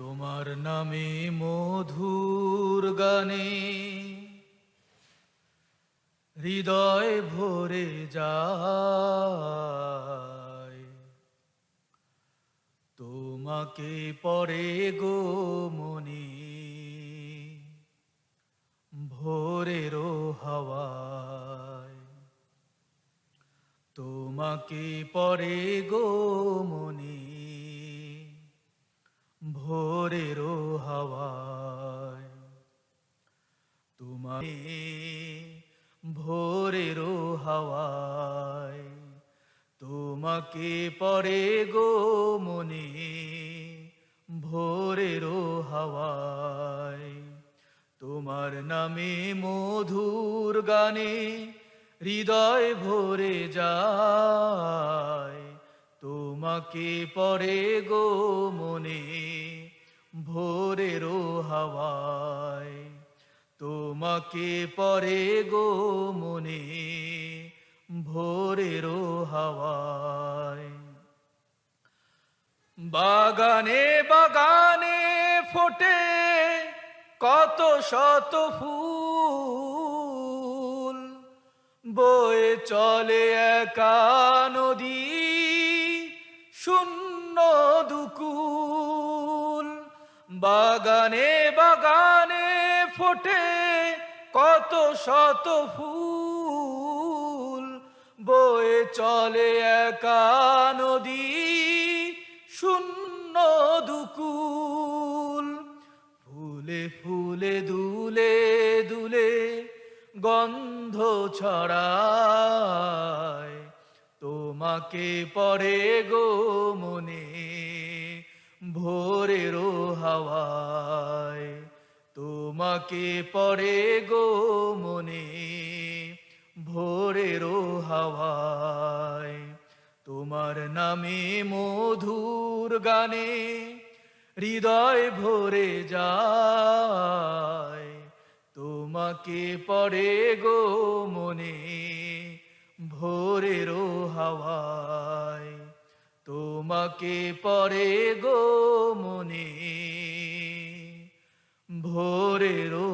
তোমার নামে মধুর গানে হৃদয় ভরে যায়। তোমাকে পরে গো মনি ভোরেরও হাওয়ায়। তোমাকে পরে গো মনি তোমাকে ভোরেরও হাওয়ায়, তোমাকে পরে গো মনে ভোরেরও হাওয়ায়। তোমার নামে মধুর গানে হৃদয় ভরে যায়, তোমাকে পরে গো মনে ভোরেরও হাওয়ায়। তোমাকে পরে গো মনে ভোরেরও হাওয়ায়। বাগানে বাগানে ফোটে কত শত ফুল, বয়ে চলে একা নদী, শূন্য দুকুল। বাগানে বাগানে ফোটে কত শত ফুল বয়ে চলে একা নদী, শূন্য দুকুল। ফুলে ফুলে, দুলে দুলে গন্ধ ছড়ায়। তোমাকে পরে গো মনে তোমাকে পরে গো মনে ভোরেরও হাওয়ায় তোমার নামে মধুর গানে হৃদয় ভরে যায়। তোমাকে পরে গো মনে ভোরেরও হাওয়ায় তোমাকে পরে গো মনে ভোরেরও